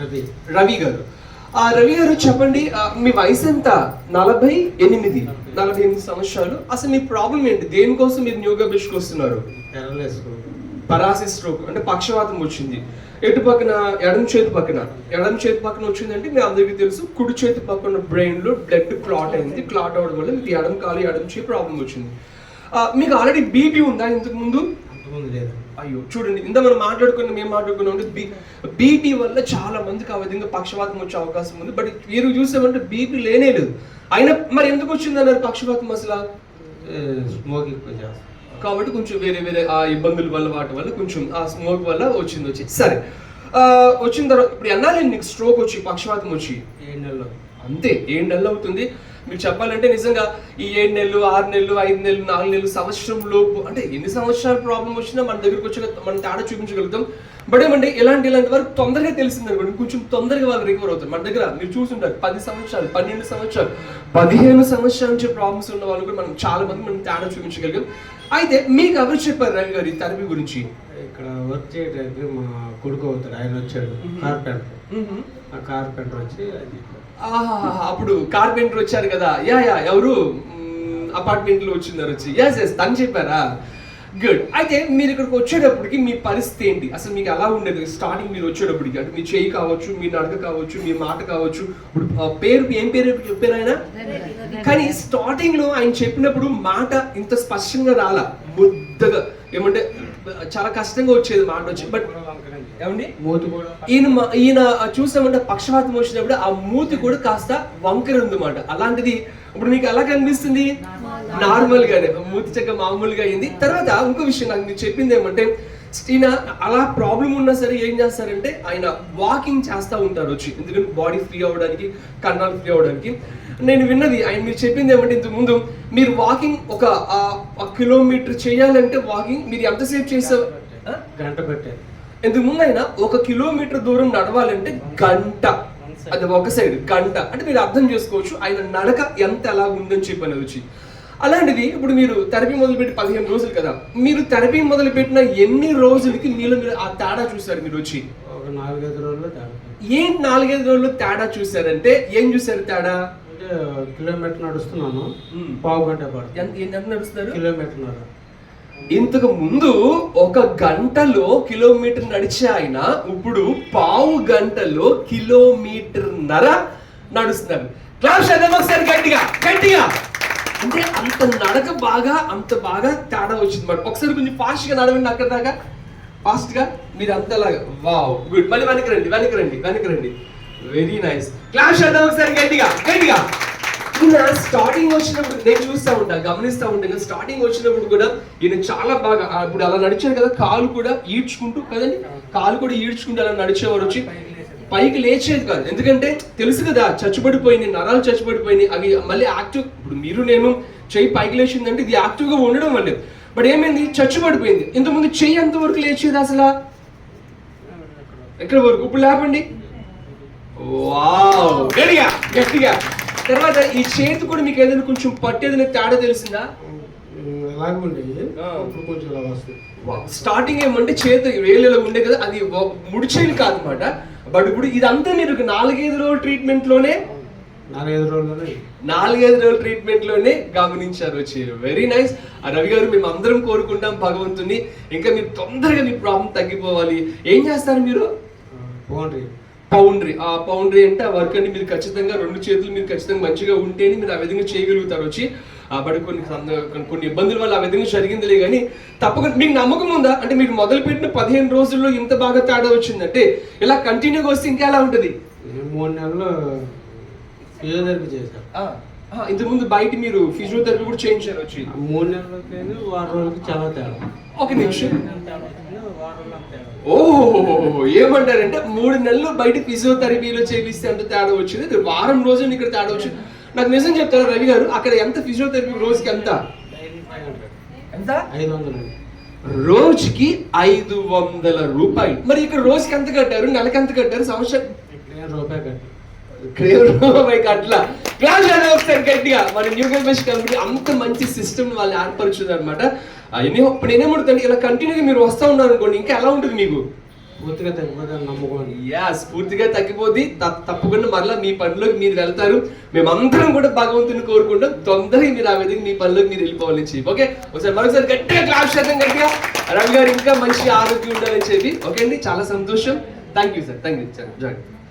రవి రవి గారు. ఆ రవి గారు చెప్పండి మీ వయసు ఎంత? నలభై ఎనిమిది. నలభై ఎనిమిది సంవత్సరాలు. అసలు మీ ప్రాబ్లం ఏంటి? దేనికోసం మీరు న్యూగా బిష్కి వస్తున్నారు? పరాసిస్ స్ట్రోక్ అంటే పక్షవాతం వచ్చింది. ఎటు పక్కన? ఎడమ చేతి పక్కన. ఎడమ చేతి పక్కన వచ్చిందంటే మీ అందరికీ తెలుసు కుడి చేతి పక్కన బ్రెయిన్లో బ్లడ్ క్లాట్ అయింది. క్లాట్ అవ్వడం వల్ల మీకు ఎడమ కాలు ఎడమ చేతి ప్రాబ్లం వచ్చింది. మీకు ఆల్రెడీ బీపీ ఉందా ఇంతకు ముందు? లేదు. అయ్యో చూడండి ఇంత మనం మాట్లాడుకున్న మేము మాట్లాడుకున్నాం బీ బీపీ వల్ల చాలా మందికి ఆ విధంగా పక్షపాతం వచ్చే అవకాశం ఉంది. బట్ మీరు చూసామంటే బీపీ లేనే లేదు. అయినా మరి ఎందుకు వచ్చింది అన్నారు పక్షపాతం అసలు? స్మోక్ కాబట్టి కొంచెం వేరే వేరే ఆ ఇబ్బందుల వల్ల వాటి వల్ల కొంచెం ఆ స్మోక్ వల్ల వచ్చింది వచ్చి సరే. ఆ, వచ్చిన తర్వాత ఇప్పుడు ఎన్నాళ్ళు నీకు స్ట్రోక్ వచ్చి పక్షపాతం వచ్చి? ఏడు నెలలు. అంతే ఏడు నెలలు అవుతుంది. మీకు చెప్పాలంటే నిజంగా ఈ ఏడు నెలలు ఆరు నెలలు ఐదు నెలలు నాలుగు నెలలు సంవత్సరం లోపు అంటే ఎన్ని సంవత్సరాల ప్రాబ్లం వచ్చినా మన దగ్గరకు వచ్చి మనం తేడా చూపించగలుగుతాం. బట్ ఏమంటే ఇలాంటి ఇలాంటి వరకు తొందరగా తెలిసింది అనుకోండి కొంచెం తొందరగా వాళ్ళు రికవర్ అవుతారు. మన దగ్గర మీరు చూసుంటారు పది సంవత్సరాలు పన్నెండు సంవత్సరాలు పదిహేను సంవత్సరాల నుంచి ప్రాబ్లమ్స్ ఉన్న వాళ్ళు కూడా మనం చాలా మంది మనం తేడా చూపించగలిగాం. అయితే మీకు ఎవరు చెప్పారు రవి గారు ఈ థెరపీ గురించి? ఇక్కడ వర్క్ చేయడానికి మా కొడుకు అవుతాడు ఆయన వచ్చాడు కార్పెంటర్ ఆ కార్పెంటర్ వచ్చి అప్పుడు కార్పెంటర్ వచ్చారు కదా. యా యా ఎవరు? అపార్ట్మెంట్లో వచ్చిందారు వచ్చి ఎస్ ఎస్ తను చెప్పారా? గుడ్ అయితే మీరు ఇక్కడికి వచ్చేటప్పటికి మీ పరిస్థితి ఏంటి? అసలు మీకు ఎలా ఉండేది? స్టార్టింగ్ మీరు వచ్చేటప్పటికి అంటే మీ చేయి కావచ్చు మీ నడక కావచ్చు మీ మాట కావచ్చు ఇప్పుడు పేరు ఏం పేరు చెప్పారు ఆయన? కానీ స్టార్టింగ్లో ఆయన చెప్పినప్పుడు మాట ఇంత స్పష్టంగా రాలా? ముద్దగా. ఏమంటే చాలా కష్టంగా వచ్చేది మాట వచ్చి బట్ ఏమండి? మూతి కూడా. ఈయన ఈయన చూసామంటే పక్షపాతం వచ్చినప్పుడు ఆ మూతి కూడా కాస్త వంకర ఉందన్నమాట. అలాంటిది ఇప్పుడు మీకు ఎలా కనిపిస్తుంది? నార్మల్ గానే. మూతి చెక్క మామూలుగా అయింది. తర్వాత ఇంకో విషయం నాకు మీరు చెప్పింది ఏమంటే ఈయన అలా ప్రాబ్లం ఉన్నా సరే ఏం చేస్తారంటే ఆయన వాకింగ్ చేస్తూ ఉంటారు వచ్చి. ఎందుకంటే బాడీ ఫ్రీ అవ్వడానికి కన్నాలు ఫ్రీ అవ్వడానికి. నేను విన్నది ఆయన మీరు చెప్పింది ఏమంటే ఇంతకు ముందు మీరు వాకింగ్ ఒక కిలోమీటర్ చేయాలంటే వాకింగ్ మీరు ఎంతసేపు చేసావు? గంట పెట్టారు. ఇంతకు ముందు అయినా ఒక కిలోమీటర్ దూరం నడవాలంటే గంట. అది ఒక సైడ్ గంట. అంటే మీరు అర్థం చేసుకోవచ్చు ఆయన నడక ఎంత ఎలా ఉందని చెప్పని వచ్చి. అలాంటిది ఇప్పుడు మీరు థెరపీ మొదలుపెట్టి పదిహేను రోజులు కదా మీరు థెరపీ మొదలుపెట్టిన ఎన్ని రోజులకి మీలో మీరు ఆ తేడా చూసారు మీరు వచ్చి? నాలుగైదు రోజుల్లో తేడా. ఏం నాలుగైదు రోజులు తేడా చూసారంటే ఏం చూసారు తేడా? అంటే కిలోమీటర్ నడుస్తున్నాను. పావు గంట పడుతుంది. ఎంత నడుస్తారు కిలోమీటర్ ఇంతకు ముందు ఒక గంటలో కిలోమీటర్ నడిచే ఆయన ఇప్పుడు పావు గంటలో కిలోమీటర్ నర నడుస్తున్నారు. క్లాస్ చదవండి ఒకసారి గట్టిగా గట్టిగా. అంటే అంత నడక బాగా అంత బాగా తేడా వచ్చింది మాట. ఒకసారి కొంచెం ఫాస్ట్గా నడవండి అక్కడ దాకా. ఫాస్ట్గా మీరు అంతలాగా. వావ్ గుడ్ మళ్ళీ వెనక్కి రండి వెనక్కి రండి వెనక్కి రండి. వెరీ నైస్ క్లాస్ చదవండి ఒకసారి గట్టిగా గట్టిగా. ఈయన స్టార్టింగ్ వచ్చినప్పుడు నేను చూస్తూ ఉంటా గమనిస్తూ ఉంటాను స్టార్టింగ్ వచ్చినప్పుడు కూడా ఈయన చాలా బాగా ఇప్పుడు అలా నడిచారు కదా కాలు కూడా ఈడ్చుకుంటూ కదండి? కాలు కూడా ఈడ్చుకుంటూ అలా నడిచేవారు వచ్చి. పైకి లేచేది కాదు. ఎందుకంటే తెలుసు కదా చచ్చుబడిపోయినాయి నరాలు చచ్చుబడిపోయినాయి అవి మళ్ళీ యాక్టివ్ ఇప్పుడు మీరు నేను చెయ్యి పైకి లేచిందంటే ఇది యాక్టివ్గా ఉండడం వల్లే. బట్ ఏమైంది? చచ్చుబడిపోయింది ఇంతకుముందు చెయ్యి ఎంత వరకు లేచేది అసలు? ఎక్కడ వరకు? ఇప్పుడు లేపండి. వావ్ గట్టిగా గట్టిగా. తర్వాత ఈ చేతి కూడా మీకు ఏదైనా కొంచెం పట్టేదైనా తేడా తెలిసిందా? స్టార్టింగ్ ఏమంటే చేతి వేలలో ఉండే కదా అది ముడిచేది కాదనమాట. బట్ ఇప్పుడు ఇదంతా మీరు నాలుగైదు రోజుల ట్రీట్మెంట్లోనే నాలుగైదు రోజుల్లోనే. నాలుగైదు రోజుల ట్రీట్మెంట్లోనే గమనించారు వచ్చి వెరీ నైస్ ఆ రవి గారు మేము అందరం కోరుకుంటాం భగవంతుని ఇంకా మీరు తొందరగా మీ ప్రాబ్లం తగ్గిపోవాలి. ఏం చేస్తారు మీరు? పోండి పౌండ్రీ ఆ పౌండ్రీ అంటే ఆ వర్క్ అని మీరు ఖచ్చితంగా రెండు చేతులు మీరు ఖచ్చితంగా మంచిగా ఉంటేనే మీరు ఆ విధంగా చేయగలుగుతారు. వచ్చి బడి కొన్ని కొన్ని- ఇబ్బందుల వల్ల ఆ విధంగా జరిగిందిలే కానీ తప్పకుండా మీకు నమ్మకం ఉందా? అంటే మీకు మొదలుపెట్టిన పదిహేను రోజుల్లో ఇంత బాగా తేడా వచ్చిందంటే ఇలా కంటిన్యూగా వస్తే ఇంకా ఎలా ఉంటుంది? మూడు నెలలు ఫిజియోథెరపీ ఇంతకుముందు బయట మీరు ఫిజియోథెరపీ కూడా చేయించారు వచ్చి. మూడు నెలలకి వారం రోజులకి చాలా తేడా. ఒక నిమిషం. వారం రోజులకు తేడా ఓ ఏమంటారంటే మూడు నెలలు బయట ఫిజియోథెరపీలో చేపిస్తే ఎంత తేడా వచ్చింది వారం రోజులు ఇక్కడ తేడా వచ్చింది. నాకు నిజం చెప్తారా రవి గారు? అక్కడ ఎంత ఫిజియోథెరపీ రోజుకి ఎంత? ఎంత? ఐదు వందలు రోజుకి ఐదు వందల రూపాయలు. మరి ఇక్కడ రోజుకి ఎంత కట్టారు? నెలకి ఎంత కట్టారు? సంవత్సరం రూపాయి అట్లా క్లాస్ ఒకసారి గట్టిగా మన న్యూ గల్బెస్ట్ కంపెనీ అంత మంచి సిస్టమ్ వాళ్ళు ఏర్పరిచింది అనమాట ఇప్పుడు నేనేమడుతాను ఇలా కంటిన్యూగా మీరు వస్తూ ఉన్నారు అనుకోండి ఇంకా ఎలా ఉంటుంది మీకు? పూర్తిగా తగ్గిపోతే నమ్ముకోండి యా స్ఫూర్తిగా తగ్గిపోద్ది. తప్పకుండా మరలా మీ పనిలోకి మీరు వెళ్తారు. మేమందరం కూడా భగవంతుని కోరుకుంటాం. తొందరగా మీరు ఆ విధంగా మీ పనిలోకి మీరు వెళ్ళిపోవాలని చెప్పి. ఓకే ఒకసారి మరొకసారి గట్టిగా క్లాస్ చేద్దాం గట్టిగా. రవి గారు ఇంకా మంచి ఆరోగ్యం ఉండాలని చెప్పి. ఓకే అండి? చాలా సంతోషం. Thank you sir thank you sir join